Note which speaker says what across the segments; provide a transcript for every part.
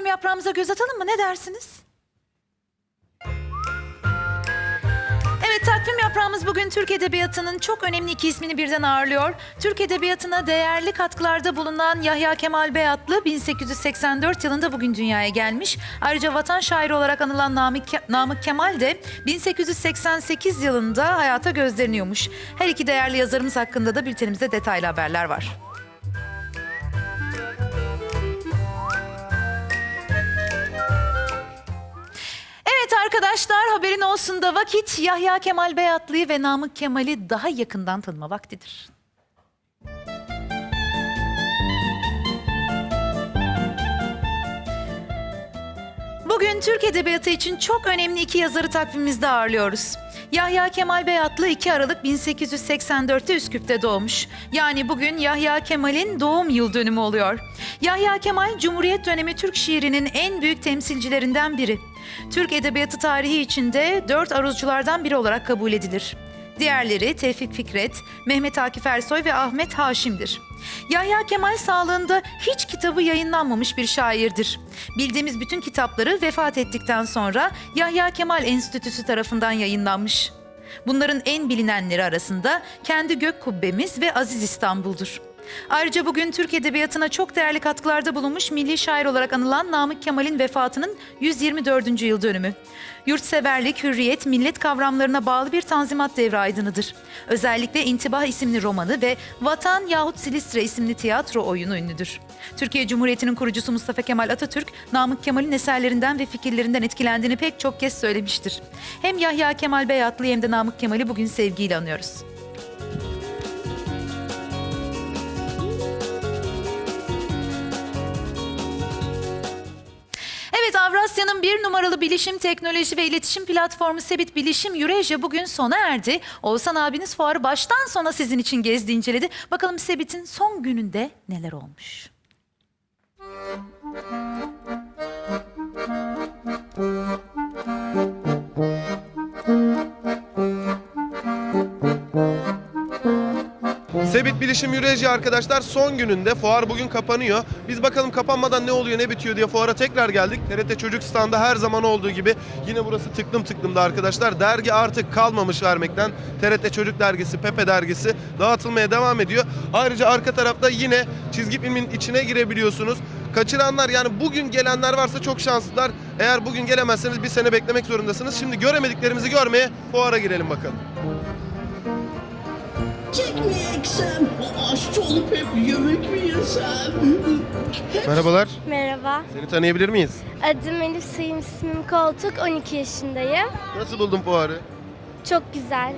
Speaker 1: takvim yaprağımıza göz atalım mı? Ne dersiniz? Evet takvim yaprağımız bugün Türk Edebiyatı'nın çok önemli iki ismini birden ağırlıyor. Türk Edebiyatı'na değerli katkılarda bulunan Yahya Kemal Beyatlı 1884 yılında bugün dünyaya gelmiş. Ayrıca vatan şairi olarak anılan Namık, Namık Kemal de 1888 yılında hayata gözlerini yummuş. Her iki değerli yazarımız hakkında da bültenimizde detaylı haberler var. Arkadaşlar haberin olsun da vakit Yahya Kemal Beyatlı'yı ve Namık Kemal'i daha yakından tanıma vaktidir. Bugün Türk Edebiyatı için çok önemli iki yazarı takvimimizde ağırlıyoruz. Yahya Kemal Beyatlı 2 Aralık 1884'te Üsküp'te doğmuş. Yani bugün Yahya Kemal'in doğum yıl dönümü oluyor. Yahya Kemal Cumhuriyet dönemi Türk şiirinin en büyük temsilcilerinden biri. Türk edebiyatı tarihi içinde dört aruzculardan biri olarak kabul edilir. Diğerleri Tevfik Fikret, Mehmet Akif Ersoy ve Ahmet Haşim'dir. Yahya Kemal sağlığında hiç kitabı yayınlanmamış bir şairdir. Bildiğimiz bütün kitapları vefat ettikten sonra Yahya Kemal Enstitüsü tarafından yayınlanmış. Bunların en bilinenleri arasında Kendi Gök Kubbemiz ve Aziz İstanbul'dur. Ayrıca bugün Türk Edebiyatı'na çok değerli katkılarda bulunmuş milli şair olarak anılan Namık Kemal'in vefatının 124. yıl dönümü. Yurtseverlik, hürriyet, millet kavramlarına bağlı bir tanzimat devri aydınıdır. Özellikle İntibah isimli romanı ve Vatan yahut Silistre isimli tiyatro oyunu ünlüdür. Türkiye Cumhuriyeti'nin kurucusu Mustafa Kemal Atatürk, Namık Kemal'in eserlerinden ve fikirlerinden etkilendiğini pek çok kez söylemiştir. Hem Yahya Kemal Beyatlı hem de Namık Kemal'i bugün sevgiyle anıyoruz. Evet Avrasya'nın bir numaralı bilişim teknoloji ve iletişim platformu Sebit Bilişim Eurasia bugün sona erdi. Oğuzhan abiniz fuarı baştan sona sizin için gezdi inceledi. Bakalım Sebit'in son gününde neler olmuş?
Speaker 2: Sebit Bilişim Yüreci arkadaşlar son gününde fuar bugün kapanıyor. Biz bakalım kapanmadan ne oluyor ne bitiyor diye fuara tekrar geldik. TRT Çocuk Standı her zaman olduğu gibi yine burası tıklım tıklımda arkadaşlar. Dergi artık kalmamış vermekten. TRT Çocuk Dergisi, Pepe Dergisi dağıtılmaya devam ediyor. Ayrıca arka tarafta yine çizgi filmin içine girebiliyorsunuz. Kaçıranlar yani bugün gelenler varsa çok şanslılar. Eğer bugün gelemezseniz bir sene beklemek zorundasınız. Şimdi göremediklerimizi görmeye fuara girelim bakalım.
Speaker 3: Kek mi yeksem? Aşçı olup hep yemek mi yesem? Hep
Speaker 2: Merhabalar.
Speaker 4: Merhaba.
Speaker 2: Seni tanıyabilir miyiz?
Speaker 4: Adım Elif Sayım ismim Koltuk. 12 yaşındayım.
Speaker 2: Nasıl buldun fuarı?
Speaker 4: Çok güzel.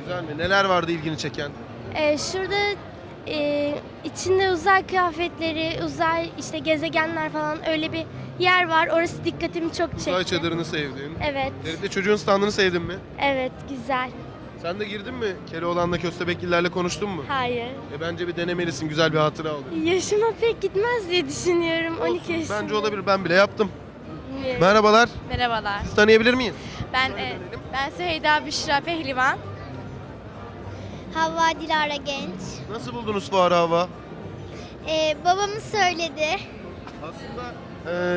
Speaker 2: Güzel mi? Neler vardı ilgini çeken?
Speaker 4: Ee, şurada e, içinde uzay kıyafetleri, uzay işte gezegenler falan öyle bir yer var. Orası dikkatimi çok çekti.
Speaker 2: Uzay çadırını sevdin.
Speaker 4: Evet.
Speaker 2: TRT çocuğun standını sevdin mi?
Speaker 4: Evet, güzel.
Speaker 2: Sen de girdin mi? Keloğlan'la Köstebeklilerle konuştun mu?
Speaker 4: Hayır.
Speaker 2: E bence bir denemelisin. Güzel bir hatıra olur.
Speaker 4: Yaşıma pek gitmez diye düşünüyorum. 12
Speaker 2: Olsun,
Speaker 4: yaşında.
Speaker 2: Bence olabilir. Ben bile yaptım.
Speaker 4: Bilmiyorum.
Speaker 2: Merhabalar.
Speaker 5: Merhabalar.
Speaker 2: Siz tanıyabilir miyiz?
Speaker 5: Ben e, ben Süheyda Büşra Pehlivan.
Speaker 6: Havva Dilara Genç.
Speaker 2: Nasıl buldunuz fuarı hava?
Speaker 6: Ee, babamız söyledi.
Speaker 2: Aslında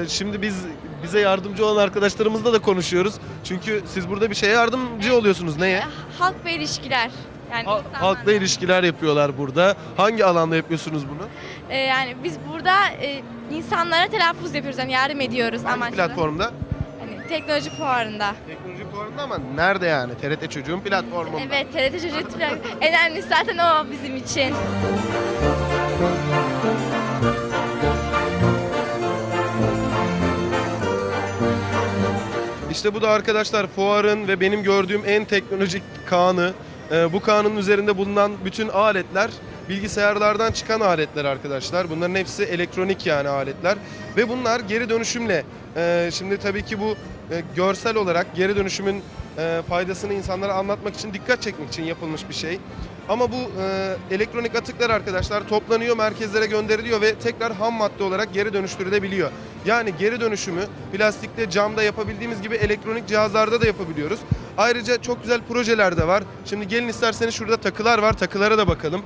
Speaker 2: e, şimdi biz bize yardımcı olan arkadaşlarımızla da konuşuyoruz. Çünkü siz burada bir şeye yardımcı oluyorsunuz. Neye?
Speaker 5: Halk ve ilişkiler. Yani
Speaker 2: Ha-
Speaker 5: insanlarla.
Speaker 2: halkla ilişkiler yapıyorlar burada. Hangi alanda yapıyorsunuz bunu?
Speaker 5: E, yani biz burada e, insanlara telaffuz yapıyoruz. Yani yardım ediyoruz
Speaker 2: Hangi
Speaker 5: amaçlı.
Speaker 2: platformda?
Speaker 5: Hani teknoloji fuarında.
Speaker 2: Teknoloji fuarında ama nerede yani? TRT çocuğun platformunda.
Speaker 5: Evet, TRT Çocuk. En önemlisi zaten o bizim için.
Speaker 2: İşte bu da arkadaşlar fuarın ve benim gördüğüm en teknolojik kanı. Ee, bu kanın üzerinde bulunan bütün aletler bilgisayarlardan çıkan aletler arkadaşlar. Bunların hepsi elektronik yani aletler. Ve bunlar geri dönüşümle, e, şimdi tabii ki bu e, görsel olarak geri dönüşümün e, faydasını insanlara anlatmak için, dikkat çekmek için yapılmış bir şey. Ama bu e, elektronik atıklar arkadaşlar toplanıyor, merkezlere gönderiliyor ve tekrar ham madde olarak geri dönüştürülebiliyor. Yani geri dönüşümü plastikte, camda yapabildiğimiz gibi elektronik cihazlarda da yapabiliyoruz. Ayrıca çok güzel projeler de var. Şimdi gelin isterseniz şurada takılar var, takılara da bakalım.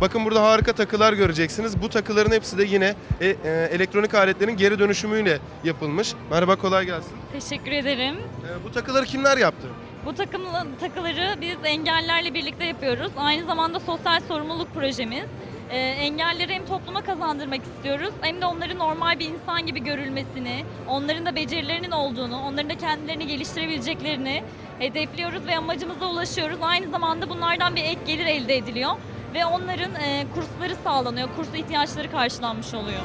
Speaker 2: Bakın burada harika takılar göreceksiniz. Bu takıların hepsi de yine e, e, elektronik aletlerin geri dönüşümüyle yapılmış. Merhaba kolay gelsin.
Speaker 7: Teşekkür ederim.
Speaker 2: E, bu takıları kimler yaptı?
Speaker 7: Bu takım takıları biz engellerle birlikte yapıyoruz. Aynı zamanda sosyal sorumluluk projemiz. Ee, engelleri hem topluma kazandırmak istiyoruz hem de onların normal bir insan gibi görülmesini, onların da becerilerinin olduğunu, onların da kendilerini geliştirebileceklerini hedefliyoruz ve amacımıza ulaşıyoruz. Aynı zamanda bunlardan bir ek gelir elde ediliyor ve onların e, kursları sağlanıyor, kurs ihtiyaçları karşılanmış oluyor.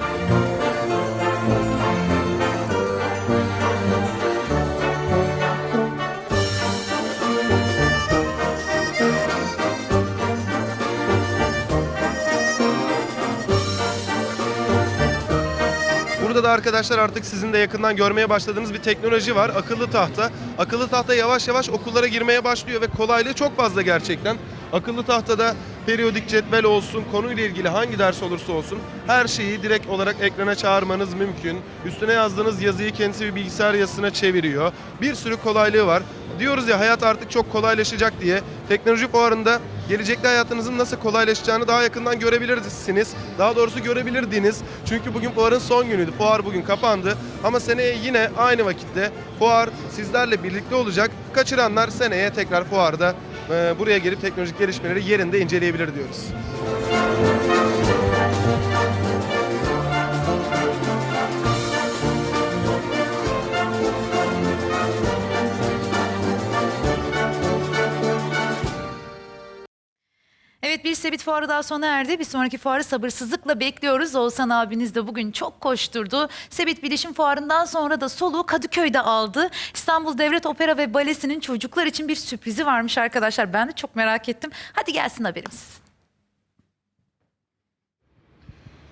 Speaker 2: Burada da arkadaşlar artık sizin de yakından görmeye başladığınız bir teknoloji var. Akıllı tahta. Akıllı tahta yavaş yavaş okullara girmeye başlıyor ve kolaylığı çok fazla gerçekten. Akıllı tahtada periyodik cetvel olsun, konuyla ilgili hangi ders olursa olsun her şeyi direkt olarak ekrana çağırmanız mümkün. Üstüne yazdığınız yazıyı kendisi bir bilgisayar yazısına çeviriyor. Bir sürü kolaylığı var. Diyoruz ya hayat artık çok kolaylaşacak diye. Teknoloji fuarında gelecekte hayatınızın nasıl kolaylaşacağını daha yakından görebilirsiniz. Daha doğrusu görebilirdiniz. Çünkü bugün fuarın son günüydü. Fuar bugün kapandı. Ama seneye yine aynı vakitte fuar sizlerle birlikte olacak. Kaçıranlar seneye tekrar fuarda buraya gelip teknolojik gelişmeleri yerinde inceleyebilir diyoruz.
Speaker 1: Evet bir Sebit Fuarı daha sona erdi. Bir sonraki fuarı sabırsızlıkla bekliyoruz. Oğuzhan abiniz de bugün çok koşturdu. Sebit Bilişim Fuarı'ndan sonra da soluğu Kadıköy'de aldı. İstanbul Devlet Opera ve Balesi'nin çocuklar için bir sürprizi varmış arkadaşlar. Ben de çok merak ettim. Hadi gelsin haberimiz.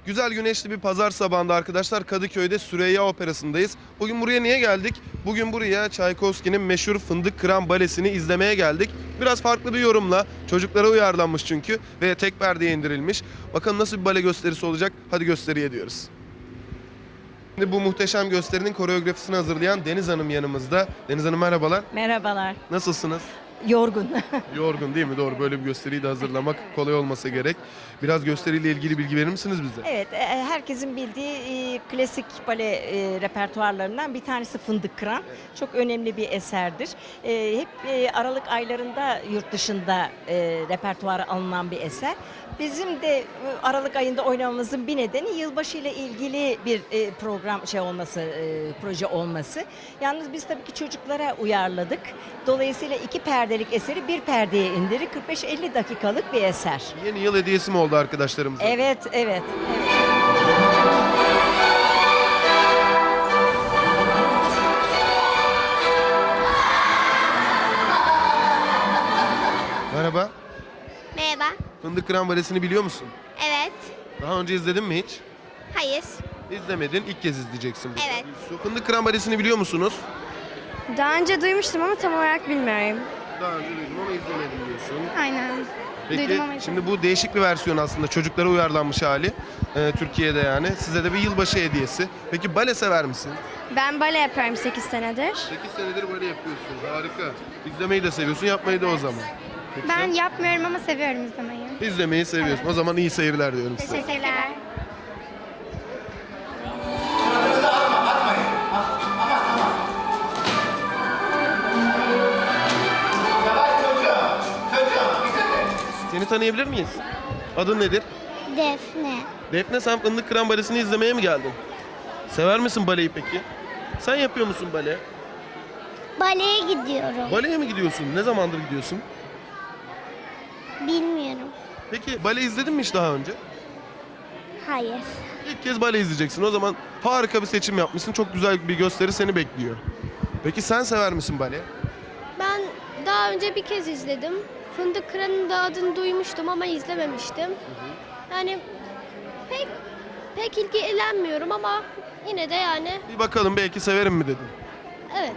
Speaker 2: Güzel güneşli bir pazar sabahında arkadaşlar Kadıköy'de Süreyya Operası'ndayız. Bugün buraya niye geldik? Bugün buraya Çaykovski'nin meşhur Fındık Kıran Balesi'ni izlemeye geldik. Biraz farklı bir yorumla. Çocuklara uyarlanmış çünkü ve tek perdeye indirilmiş. Bakalım nasıl bir bale gösterisi olacak? Hadi gösteriye diyoruz. Şimdi bu muhteşem gösterinin koreografisini hazırlayan Deniz Hanım yanımızda. Deniz Hanım merhabalar.
Speaker 8: Merhabalar.
Speaker 2: Nasılsınız?
Speaker 8: Yorgun.
Speaker 2: Yorgun değil mi? Doğru. Böyle bir gösteriyi de hazırlamak kolay olmasa gerek. Biraz gösteriyle ilgili bilgi verir misiniz bize?
Speaker 8: evet, e, herkesin bildiği e, klasik bale e, repertuarlarından bir tanesi Fındık Kıran. Çok önemli bir eserdir. E, hep e, Aralık aylarında yurt dışında e, repertuara alınan bir eser. Bizim de e, Aralık ayında oynamamızın bir nedeni yılbaşı ile ilgili bir e, program şey olması, e, proje olması. Yalnız biz tabii ki çocuklara uyarladık. Dolayısıyla iki perdelik eseri bir perdeye indirdik. 45-50 dakikalık bir eser.
Speaker 2: Yeni yıl hediyesi mi oldu arkadaşlarımıza?
Speaker 8: Evet, evet.
Speaker 2: Merhaba.
Speaker 6: Merhaba.
Speaker 2: Fındık Kıran Balesi'ni biliyor musun?
Speaker 6: Evet.
Speaker 2: Daha önce izledin mi hiç?
Speaker 6: Hayır.
Speaker 2: İzlemedin. ilk kez izleyeceksin. bu.
Speaker 6: Evet.
Speaker 2: Fındık Kıran Balesi'ni biliyor musunuz?
Speaker 4: Daha önce duymuştum ama tam olarak bilmiyorum.
Speaker 2: Daha önce duydum ama izlemedim diyorsun.
Speaker 4: Aynen.
Speaker 2: Peki
Speaker 4: Duydum ama
Speaker 2: şimdi bu değişik bir versiyon aslında. Çocuklara uyarlanmış hali. Ee, Türkiye'de yani. Size de bir yılbaşı hediyesi. Peki bale sever misin?
Speaker 4: Ben bale yapıyorum 8 senedir.
Speaker 2: 8 senedir bale yapıyorsun. Harika. İzlemeyi de seviyorsun. Yapmayı da o zaman. Peki
Speaker 4: Ben
Speaker 2: sen?
Speaker 4: yapmıyorum ama seviyorum izlemeyi.
Speaker 2: İzlemeyi seviyorsun. O zaman iyi seyirler diyorum size.
Speaker 4: Teşekkürler.
Speaker 2: Seni tanıyabilir miyiz? Adın nedir?
Speaker 6: Defne.
Speaker 2: Defne sen Fındık Kıran Balesi'ni izlemeye mi geldin? Sever misin baleyi peki? Sen yapıyor musun bale?
Speaker 6: Baleye gidiyorum.
Speaker 2: Baleye mi gidiyorsun? Ne zamandır gidiyorsun?
Speaker 6: Bilmiyorum.
Speaker 2: Peki bale izledin mi hiç daha önce?
Speaker 6: Hayır.
Speaker 2: İlk kez bale izleyeceksin. O zaman harika bir seçim yapmışsın. Çok güzel bir gösteri seni bekliyor. Peki sen sever misin bale?
Speaker 9: Ben daha önce bir kez izledim. Fındık Kıran'ın da adını duymuştum ama izlememiştim. Yani pek pek ilgilenmiyorum ama yine de yani
Speaker 2: Bir bakalım belki severim mi dedim.
Speaker 9: evet.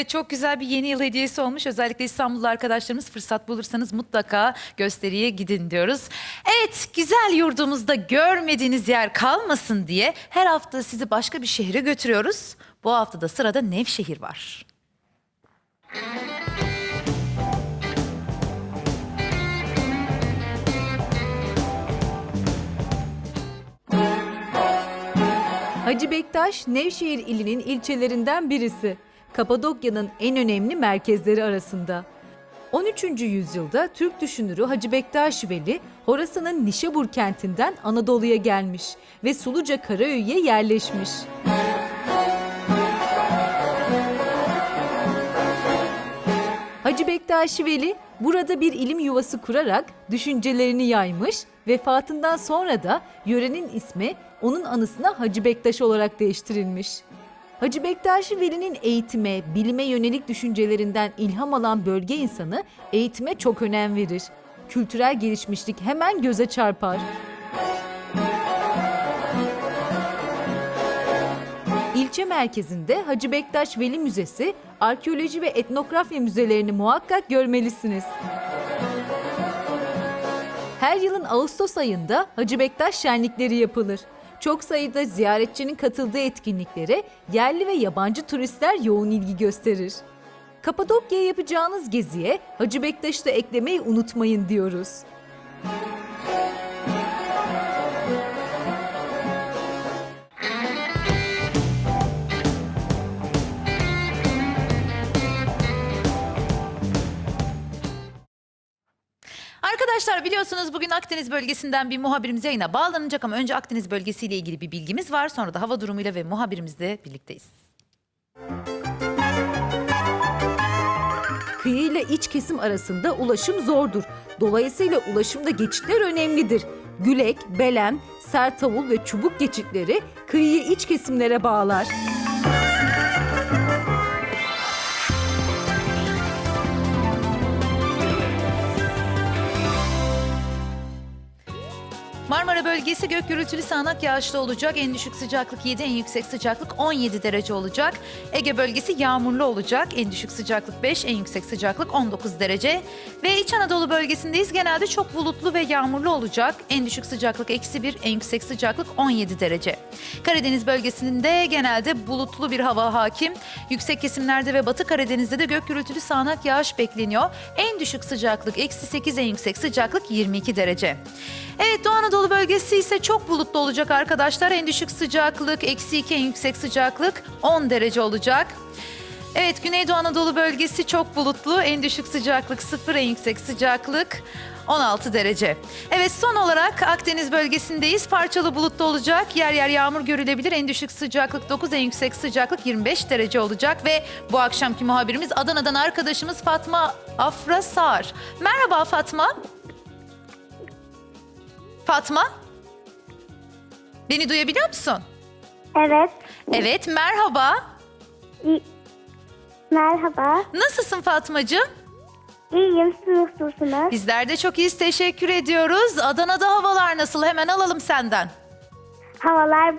Speaker 1: Evet çok güzel bir yeni yıl hediyesi olmuş. Özellikle İstanbullu arkadaşlarımız fırsat bulursanız mutlaka gösteriye gidin diyoruz. Evet güzel yurdumuzda görmediğiniz yer kalmasın diye her hafta sizi başka bir şehre götürüyoruz. Bu hafta da sırada Nevşehir var.
Speaker 10: Hacı Bektaş, Nevşehir ilinin ilçelerinden birisi. Kapadokya'nın en önemli merkezleri arasında. 13. yüzyılda Türk düşünürü Hacı Bektaş Veli, Horasan'ın Nişabur kentinden Anadolu'ya gelmiş ve Suluca Karaöy'e yerleşmiş. Hacı Bektaş Veli burada bir ilim yuvası kurarak düşüncelerini yaymış, vefatından sonra da yörenin ismi onun anısına Hacı Bektaş olarak değiştirilmiş. Hacı Bektaş Veli'nin eğitime, bilime yönelik düşüncelerinden ilham alan bölge insanı eğitime çok önem verir. Kültürel gelişmişlik hemen göze çarpar. İlçe merkezinde Hacı Bektaş Veli Müzesi, arkeoloji ve etnografya müzelerini muhakkak görmelisiniz. Her yılın Ağustos ayında Hacı Bektaş şenlikleri yapılır. Çok sayıda ziyaretçinin katıldığı etkinliklere yerli ve yabancı turistler yoğun ilgi gösterir. Kapadokya'ya yapacağınız geziye Hacı Bektaş'ı da eklemeyi unutmayın diyoruz.
Speaker 1: Arkadaşlar biliyorsunuz bugün Akdeniz bölgesinden bir muhabirimiz yayına bağlanacak ama önce Akdeniz bölgesiyle ilgili bir bilgimiz var. Sonra da hava durumuyla ve muhabirimizle birlikteyiz.
Speaker 10: Kıyı ile iç kesim arasında ulaşım zordur. Dolayısıyla ulaşımda geçitler önemlidir. Gülek, Belem, Sertavul ve Çubuk geçitleri kıyıyı iç kesimlere bağlar.
Speaker 1: Marmara bölgesi gök gürültülü sağanak yağışlı olacak. En düşük sıcaklık 7, en yüksek sıcaklık 17 derece olacak. Ege bölgesi yağmurlu olacak. En düşük sıcaklık 5, en yüksek sıcaklık 19 derece. Ve İç Anadolu bölgesindeyiz. Genelde çok bulutlu ve yağmurlu olacak. En düşük sıcaklık eksi 1, en yüksek sıcaklık 17 derece. Karadeniz bölgesinde genelde bulutlu bir hava hakim. Yüksek kesimlerde ve Batı Karadeniz'de de gök gürültülü sağanak yağış bekleniyor. En düşük sıcaklık eksi 8, en yüksek sıcaklık 22 derece. Evet Doğu Anadolu bölgesi ise çok bulutlu olacak arkadaşlar. En düşük sıcaklık eksi 2, en yüksek sıcaklık 10 derece olacak. Evet Güneydoğu Anadolu bölgesi çok bulutlu. En düşük sıcaklık 0, en yüksek sıcaklık 16 derece. Evet son olarak Akdeniz bölgesindeyiz. Parçalı bulutlu olacak. Yer yer yağmur görülebilir. En düşük sıcaklık 9, en yüksek sıcaklık 25 derece olacak. Ve bu akşamki muhabirimiz Adana'dan arkadaşımız Fatma Afra Sağır. Merhaba Fatma. Fatma? Beni duyabiliyor musun?
Speaker 6: Evet.
Speaker 1: Evet, merhaba.
Speaker 6: Merhaba.
Speaker 1: Nasılsın Fatmacığım?
Speaker 6: İyiyim. Siz nasılsınız?
Speaker 1: Bizler de çok iyiyiz, teşekkür ediyoruz. Adana'da havalar nasıl? Hemen alalım senden.
Speaker 6: Havalar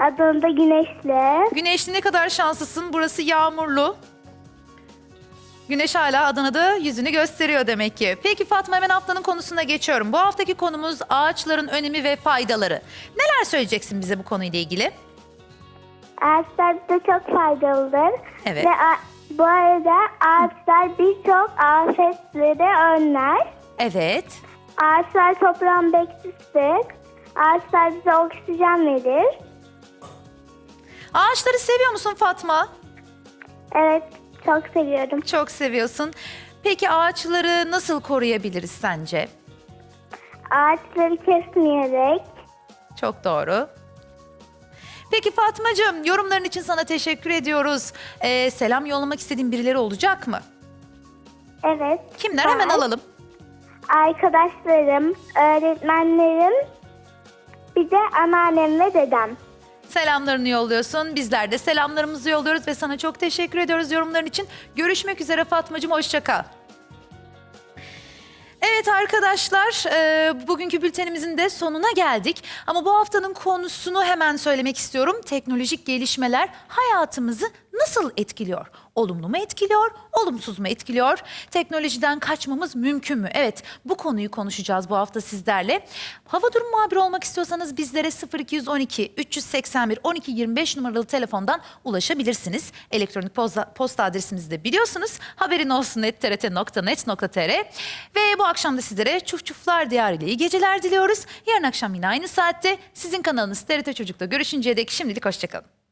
Speaker 6: Adana'da güneşli.
Speaker 1: Güneşli ne kadar şanslısın. Burası yağmurlu. Güneş hala Adana'da yüzünü gösteriyor demek ki. Peki Fatma hemen haftanın konusuna geçiyorum. Bu haftaki konumuz ağaçların önemi ve faydaları. Neler söyleyeceksin bize bu konuyla ilgili?
Speaker 6: Ağaçlar bize çok faydalıdır.
Speaker 1: Evet.
Speaker 6: Ve bu arada ağaçlar birçok afetleri önler.
Speaker 1: Evet.
Speaker 6: Ağaçlar toprağın bekçisidir. Ağaçlar bize oksijen verir.
Speaker 1: Ağaçları seviyor musun Fatma?
Speaker 6: Evet, çok seviyorum.
Speaker 1: Çok seviyorsun. Peki ağaçları nasıl koruyabiliriz sence?
Speaker 6: Ağaçları kesmeyerek.
Speaker 1: Çok doğru. Peki Fatmacığım yorumların için sana teşekkür ediyoruz. Ee, selam yollamak istediğin birileri olacak mı?
Speaker 6: Evet.
Speaker 1: Kimler?
Speaker 6: var.
Speaker 1: Hemen alalım.
Speaker 6: Arkadaşlarım, öğretmenlerim, bir de anneannem ve dedem.
Speaker 1: Selamlarını yolluyorsun. Bizler de selamlarımızı yolluyoruz ve sana çok teşekkür ediyoruz yorumların için. Görüşmek üzere Fatmacığım. Hoşça kal. Evet arkadaşlar, e, bugünkü bültenimizin de sonuna geldik. Ama bu haftanın konusunu hemen söylemek istiyorum. Teknolojik gelişmeler hayatımızı nasıl etkiliyor? olumlu mu etkiliyor, olumsuz mu etkiliyor? Teknolojiden kaçmamız mümkün mü? Evet, bu konuyu konuşacağız bu hafta sizlerle. Hava durum muhabiri olmak istiyorsanız bizlere 0212 381 12 25 numaralı telefondan ulaşabilirsiniz. Elektronik posta, adresimizi de biliyorsunuz. Haberin olsun ve bu akşam da sizlere Çuf Çuflar Diyarı ile iyi geceler diliyoruz. Yarın akşam yine aynı saatte sizin kanalınız TRT Çocuk'ta görüşünceye dek şimdilik hoşçakalın.